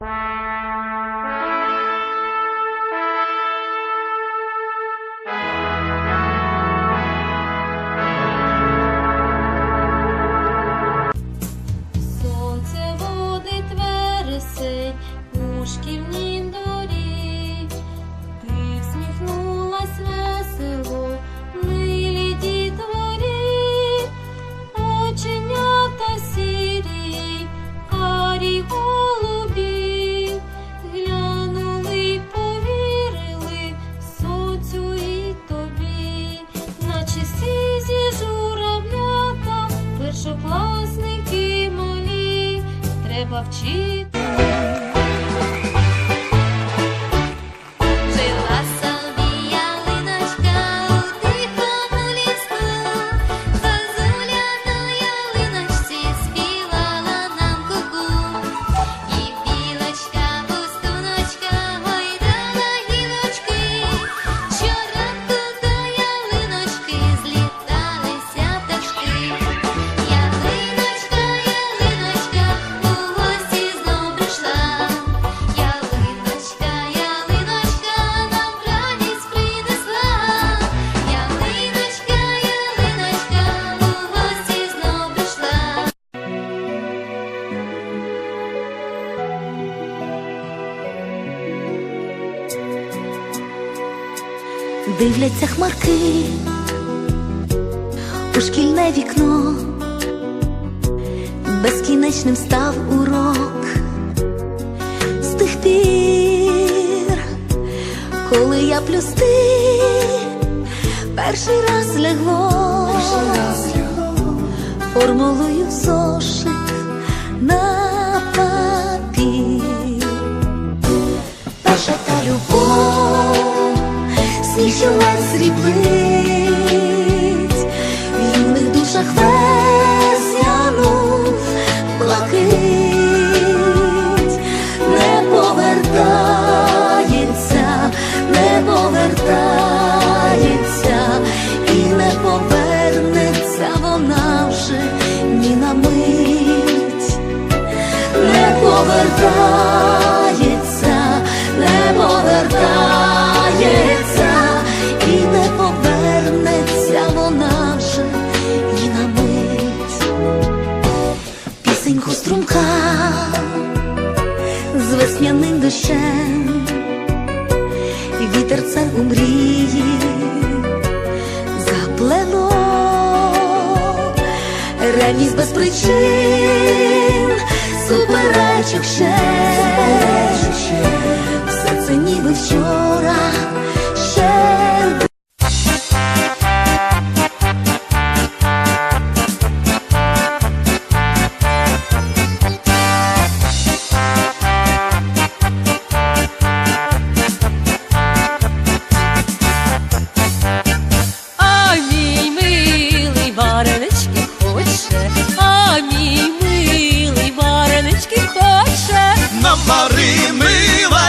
Bye. Вчити. Дивляться хмарки у шкільне вікно, безкінечним став урок. З тих пір, коли я плюс ти перший раз лягло, формулою в зошит на папір. Перша та любов, сніг, що вас сріблить, в юних душах весняну блакить, не повертається, не повертається і не повернеться вона вже ні на мить. Не повертається, з весняним дощем, і вітерце у мрії заплело. Ревність без причин, суперечок ще, все це ніби вчора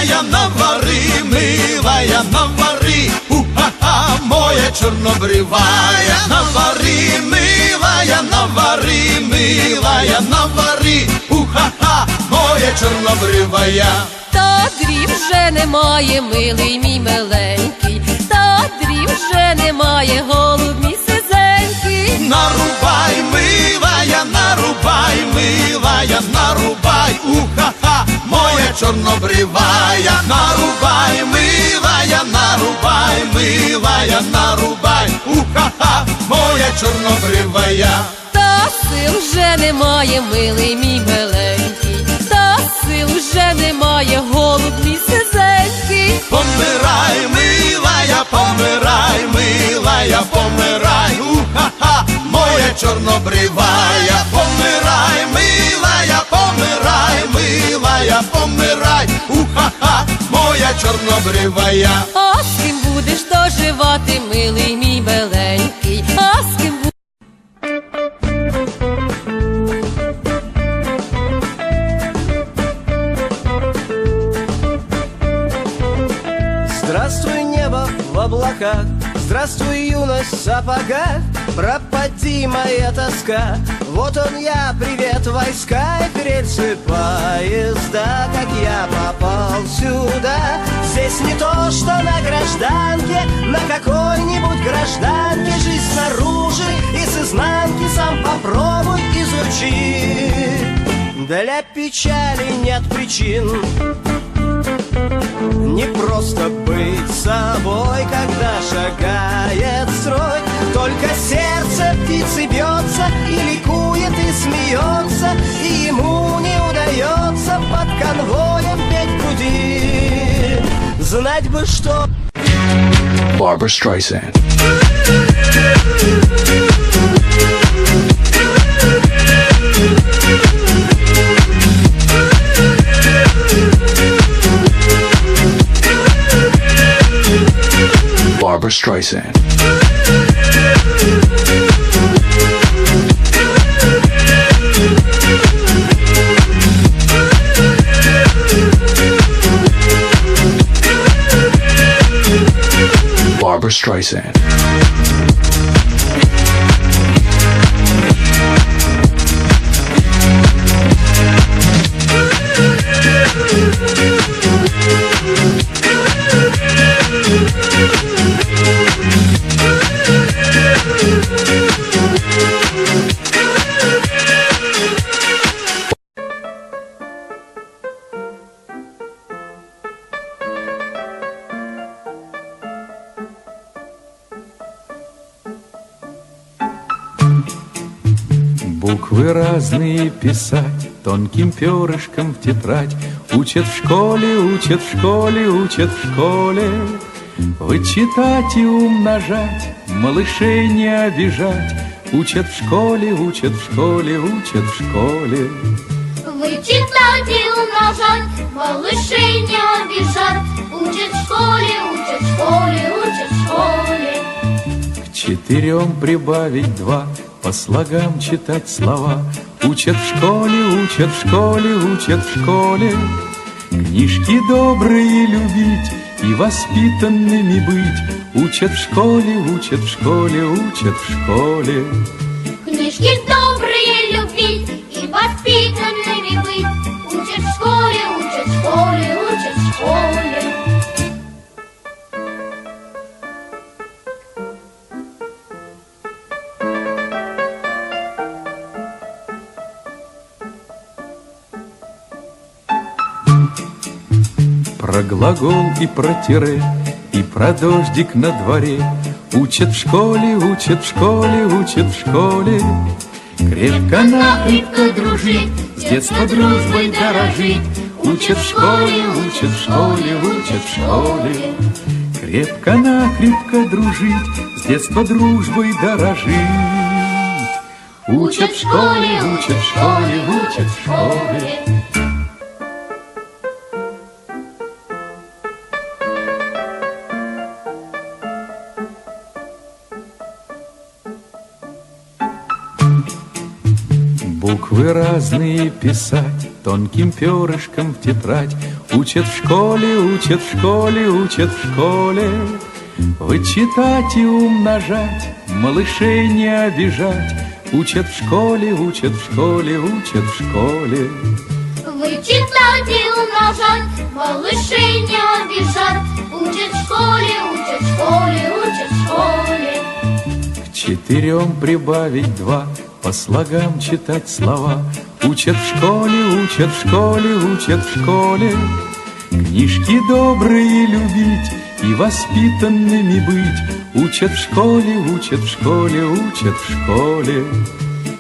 милая, навари, милая, навари, у-ха-ха, моя чорнобривая, навари, милая, навари, милая, навари, у-ха-ха, моя чорнобривая. Та дрів вже немає, милий мій миленький, та дрів вже немає, голуб мій сизенький. Нарубай, милая, нарубай, милая, нарубай, у-ха-ха, моя чорнобривая, нарубай, милая, нарубай, милая, нарубай, у-ха-ха, моя чорнобривая. Та сил вже немає, милий мій миленький, та сил вже немає, голуб мій сизенький. Помирай, милая, помирай, милая, помирай, у-ха-ха, моя чорнобривая, моя чорнобривая. А з ким будеш доживати, милий мій миленький, а з ким будеш Здравствуй, небо в облаках, здравствуй, юность в сапогах, пропади моя тоска. Вот он я, привет, войска и рельсы поезда, как я приехал сюда. Здесь не то, что на гражданке На какой-нибудь гражданке. Жизнь снаружи и с изнанки Сам попробуй изучи. Для печали нет причин. Не просто быть собой, когда шагает строй Только сердце птицы бьется и ликует и смеется И ему не удается под конвоем петь груди Знать бы, что Barbara Streisand. Barbara Streisand. Barbara Streisand. Буквы разные писать Тонким перышком в тетрадь. Учат в школе, учат в школе, учат в школе. Вычитать и умножать Малышей не обижать. Учат в школе, учат в школе, учат в школе. Вычитать и умножать, малышей не обижать. Учат в школе, учат в школе, учат в школе. К четырем прибавить два По слогам читать слова. Учат в школе, учат в школе, учат в школе. Книжки добрые любить И воспитанными быть. Учат в школе, учат в школе, учат в школе глагол и про тире И про дождик на дворе. Учат в школе, учат в школе, учат в школе. Крепко-накрепко дружить С детства дружбой дорожить. Учат в школе, учат в школе, учат в школе. Крепко-накрепко дружить С детства дружбой дорожить. Учат в школе, учат в школе, учат в школе Буквы разные писать Тонким перышком в тетрадь Учат в школе, учат в школе, учат в школе Вычитать и умножать Малышей не обижать Учат в школе, учат в школе, учат в школе Вычитать и умножать, малышей не обижать. Учат в школе, учат в школе, учат в школе. К четырем прибавить два По слогам читать слова. Учат в школе, учат в школе, учат в школе. Книжки добрые любить И воспитанными быть. Учат в школе, учат в школе, учат в школе.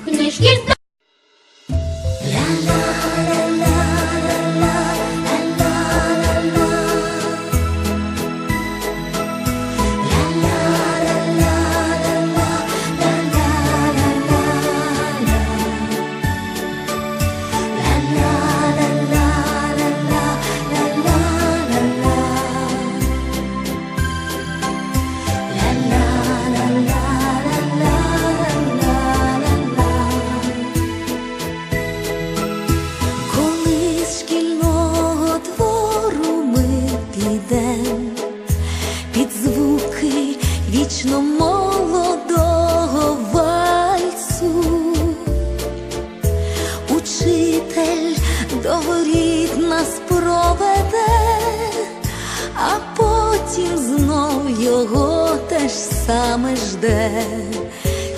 Книжки потім знов його те ж саме жде.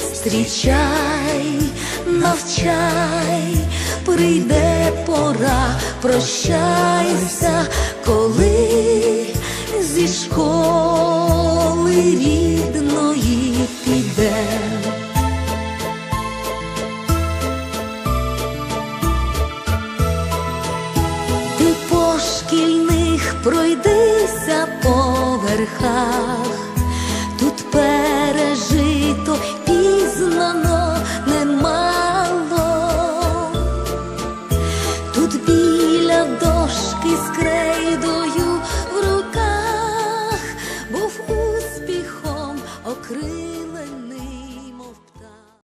Зустрічай, навчай, прийде пора, прощайся, Kh